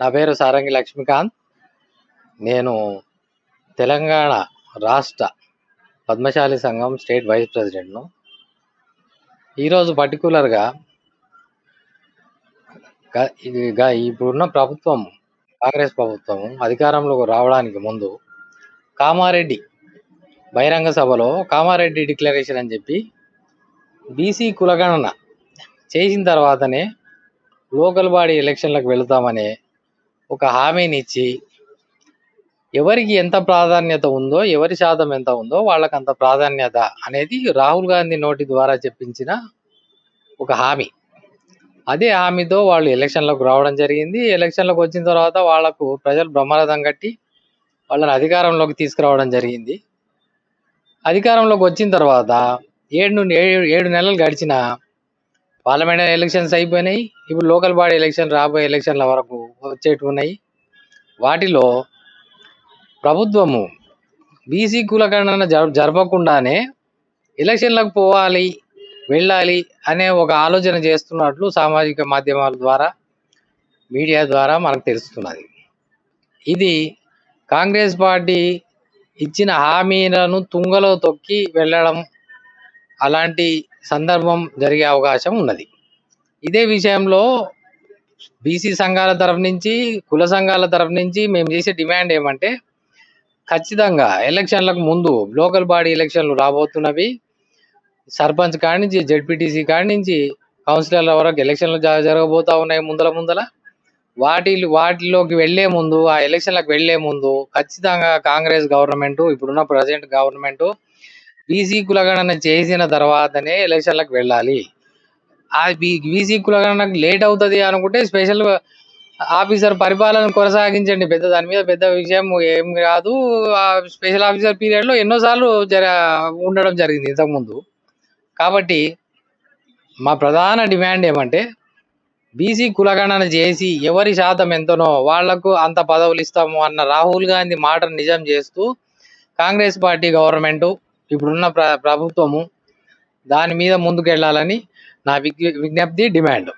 నా పేరు సారంగి లక్ష్మీకాంత్. నేను తెలంగాణ రాష్ట్ర పద్మశాలి సంఘం స్టేట్ వైస్ ప్రెసిడెంట్ను. ఈరోజు పర్టికులర్గా ఇప్పుడున్న ప్రభుత్వం కాంగ్రెస్ ప్రభుత్వం అధికారంలోకి రావడానికి ముందు కామారెడ్డి బహిరంగ సభలో కామారెడ్డి డిక్లరేషన్ అని చెప్పి బీసీ కులగణన చేసిన తర్వాతనే లోకల్ బాడీ ఎలక్షన్లకు వెళుతామనే ఒక హామీని ఇచ్చి ఎవరికి ఎంత ప్రాధాన్యత ఉందో ఎవరి శాతం ఎంత ఉందో వాళ్ళకి అంత ప్రాధాన్యత అనేది రాహుల్ గాంధీ నోటి ద్వారా చెప్పించిన ఒక హామీ. అదే హామీతో వాళ్ళు ఎలక్షన్లకు రావడం జరిగింది. ఎలక్షన్లకు వచ్చిన తర్వాత వాళ్ళకు ప్రజలు బ్రహ్మరథం కట్టి వాళ్ళని అధికారంలోకి తీసుకురావడం జరిగింది. అధికారంలోకి వచ్చిన తర్వాత ఏడు నుండి ఏడు ఏడు నెలలు గడిచిన పార్లమెంట్ ఎలక్షన్స్ అయిపోయినాయి. ఇప్పుడు లోకల్ బాడీ ఎలక్షన్ రాబోయే ఎలక్షన్ల వరకు వచ్చేటివి ఉన్నాయి వాటిలో ప్రభుత్వము బీసీ కులగణన జర జరపకుండానే ఎలక్షన్లకు పోవాలి వెళ్ళాలి అనే ఒక ఆలోచన చేస్తున్నట్లు సామాజిక మాధ్యమాల ద్వారా మీడియా ద్వారా మనకు తెలుస్తున్నది. ఇది కాంగ్రెస్ పార్టీ ఇచ్చిన హామీలను తుంగలో తొక్కి వెళ్ళడం అలాంటి సందర్భం జరిగే అవకాశం ఉన్నది. ఇదే విషయంలో బీసీ సంఘాల తరఫు నుంచి కుల సంఘాల తరఫు నుంచి మేము చేసే డిమాండ్ ఏమంటే ఖచ్చితంగా ఎలక్షన్లకు ముందు లోకల్ బాడీ ఎలక్షన్లు రాబోతున్నవి. సర్పంచ్ కాడి నుంచి జడ్పీటీసీ కాడి నుంచి కౌన్సిలర్ల వరకు ఎలక్షన్లు జ- జరగబోతా ఉన్నాయి ముందల ముందల. వాటి వాటిలోకి వెళ్ళే ముందు ఆ ఎలక్షన్లకు వెళ్ళే ముందు ఖచ్చితంగా కాంగ్రెస్ గవర్నమెంట్ ఇప్పుడున్న ప్రజెంట్ గవర్నమెంట్ బీసీ కులగణన చేసిన తర్వాతనే ఎలక్షన్లకు వెళ్ళాలి. ఆ బీసీ కులగణనకు లేట్ అవుతుంది అనుకుంటే స్పెషల్ ఆఫీసర్ పరిపాలన కొనసాగించండి. పెద్ద దాని మీద పెద్ద విషయం ఏం కాదు. ఆ స్పెషల్ ఆఫీసర్ పీరియడ్లో ఎన్నోసార్లు జర ఉండడం జరిగింది ఇంతకుముందు. కాబట్టి మా ప్రధాన డిమాండ్ ఏమంటే బీసీ కులగణన చేసి ఎవరి శాతం ఎంతనో వాళ్ళకు అంత పదవులు ఇస్తాము అన్న రాహుల్ గాంధీ మాటను నిజం చేస్తూ కాంగ్రెస్ పార్టీ గవర్నమెంట్ ఇప్పుడున్న ప్ర ప్రభుత్వము దాని మీద ముందుకెళ్ళాలని నా విజ్ఞ- విజ్ఞప్తి డిమాండ్.